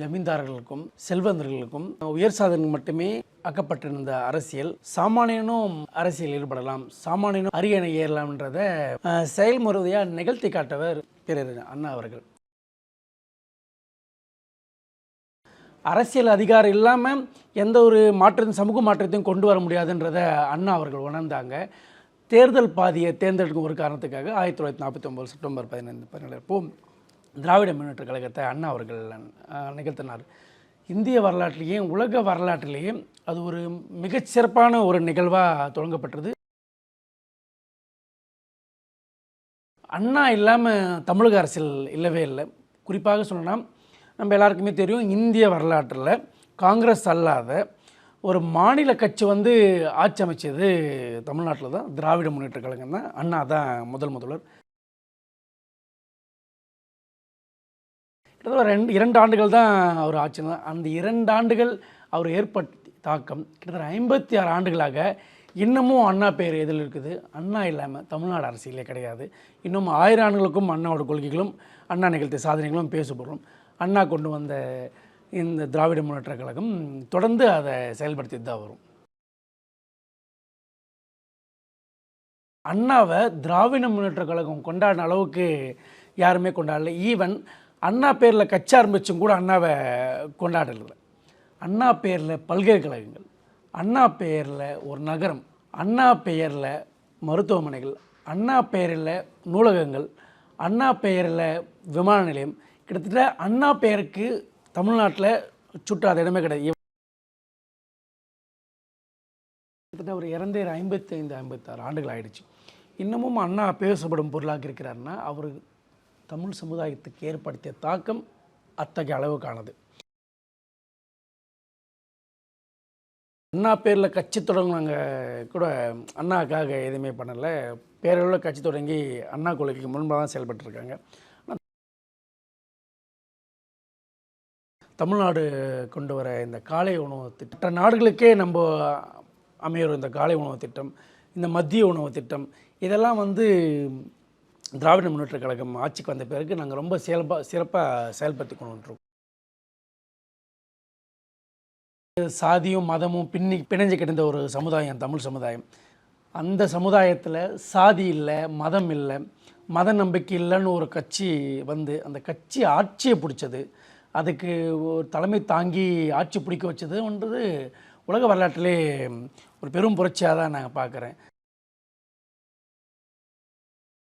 ஜமீன்தாரர்களுக்கும் செல்வந்தர்களுக்கும் உயர் சாதனை மட்டுமே ஆக்கப்பட்டிருந்த அரசியல் சாமானியனும் அரசியல் ஈடுபடலாம் சாமானியனும் அரியணை ஏறலாம்ன்றத செயல்முறையாக நிகழ்த்தி காட்டவர் பிறர் அண்ணா அவர்கள். அரசியல் அதிகாரம் இல்லாமல் எந்த ஒரு மாற்றத்தையும் சமூக மாற்றத்தையும் கொண்டு வர முடியாதுன்றத அண்ணா அவர்கள் உணர்ந்தாங்க. தேர்தல் பாதியை தேர்ந்தெடுக்கும் ஒரு காரணத்துக்காக ஆயிரத்தி தொள்ளாயிரத்தி நாற்பத்தி ஒம்பது செப்டம்பர் பதினைந்து பதினேழு திராவிட முன்னேற்ற கழகத்தை அண்ணா அவர்கள் நிகழ்த்தினார். இந்திய வரலாற்றிலேயே உலக வரலாற்றிலேயே அது ஒரு மிகச்சிறப்பான ஒரு நிகழ்வாக தொடங்கப்பட்டது. அண்ணா இல்லாமல் தமிழக அரசியல் இல்லவே இல்லை. குறிப்பாக சொல்லணும்னா நம்ம எல்லாருக்குமே தெரியும் இந்திய வரலாற்றில் காங்கிரஸ் அல்லாத ஒரு மாநில கட்சி வந்து ஆட்சி அமைச்சது தமிழ்நாட்டில் தான். திராவிட முன்னேற்ற கழகம் தான் அண்ணா தான் முதல் முதல்வர். கிட்டத்தட்ட ரெண்டு இரண்டு ஆண்டுகள் தான் அவர் ஆட்சி தான் அந்த இரண்டு ஆண்டுகள் அவர் ஏற்பட்ட தாக்கம் கிட்டத்தட்ட ஐம்பத்தி ஆறு ஆண்டுகளாக இன்னமும் அண்ணா பேர் எதில் இருக்குது? அண்ணா இல்லாமல் தமிழ்நாடு அரசியலே கிடையாது. இன்னும் ஆயிரம் ஆண்டுகளுக்கும் அண்ணாவோட கொள்கைகளும் அண்ணா நிகழ்த்திய சாதனைகளும் பேசப்படுறோம் அண்ணா கொண்டு வந்த இந்த திராவிட முன்னேற்ற கழகம் தொடர்ந்து அதை செயல்படுத்தி தான் வரும். அண்ணாவை திராவிட முன்னேற்ற கழகம் கொண்டாடின அளவுக்கு யாருமே கொண்டாடல. ஈவன் அண்ணா பேரில் கட்சி ஆரம்பித்தும் கூட அண்ணாவை கொண்டாடல. அண்ணா பேரில் பல்கலைக்கழகங்கள் அண்ணா பேரில் ஒரு நகரம் அண்ணா பெயரில் மருத்துவமனைகள் அண்ணா பெயரில் நூலகங்கள் அண்ணா பெயரில் விமான நிலையம். கிட்டத்தட்ட அண்ணா பெயருக்கு தமிழ்நாட்டில் சுற்றாத இடமே கிடையாது. கிட்டத்தட்ட ஒரு இறந்தே ஐம்பத்தி ஐந்து ஐம்பத்தாறு ஆண்டுகள் ஆயிடுச்சு. இன்னமும் அண்ணா பேசப்படும் பொருளாக இருக்கிறாருன்னா அவர் தமிழ் சமுதாயத்துக்கு ஏற்படுத்திய தாக்கம் அத்தகைய அளவுக்கானது. அண்ணா பேரில் கட்சி தொடங்கினாங்க கூட அண்ணாக்காக எதுவுமே பண்ணலை. பேரளவில் கட்சி தொடங்கி அண்ணா கொள்கைக்கு முன்பாக தான் செயல்பட்டுருக்காங்க. தமிழ்நாடு கொண்டு வர இந்த காலை உணவு திட்டம் நாடுகளுக்கே நம்ம அமையிற இந்த காலை உணவு திட்டம் இந்த மதிய உணவு திட்டம் இதெல்லாம் வந்து திராவிட முன்னேற்ற கழகம் ஆட்சிக்கு வந்த பிறகு நாங்கள் ரொம்ப சிறப்பாக சிறப்பாக செயல்படுத்தி கொண்டு சாதியும் மதமும் பின்னி பிணைஞ்சு கிடந்த ஒரு சமுதாயம் தமிழ் சமுதாயம். அந்த சமுதாயத்தில் சாதி இல்லை மதம் இல்லை மத நம்பிக்கை இல்லைன்னு ஒரு கட்சி வந்து அந்த கட்சி ஆட்சியை பிடிச்சது. அதுக்கு ஒரு தலைமை தாங்கி ஆட்சி பிடிக்க வச்சதுன்றது உலக வரலாற்றிலே ஒரு பெரும் புரட்சியாக தான் நாங்கள் பார்க்குறேன்.